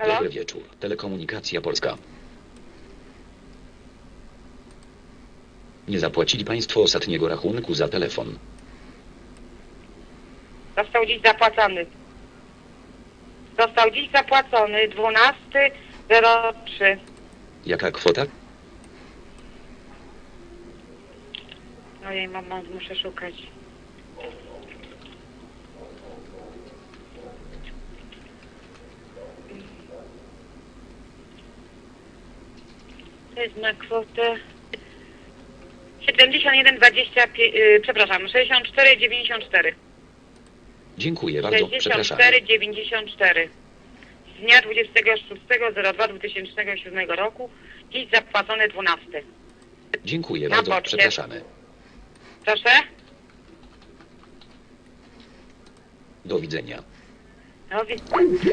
Halo? Dobry wieczór. Telekomunikacja Polska. Nie zapłacili Państwo ostatniego rachunku za telefon. Został dziś zapłacony. Został dziś zapłacony 12.03. Jaka kwota? Ojej, mama, muszę szukać. To jest na kwotę 71,25, yy, przepraszam, 64,94. Dziękuję bardzo. Przepraszamy. 64,94. Z dnia 26.02.2007 roku, dziś zapłacone 12. Dziękuję Na bardzo. poczcie. Przepraszamy. Proszę? Do widzenia. No, wi-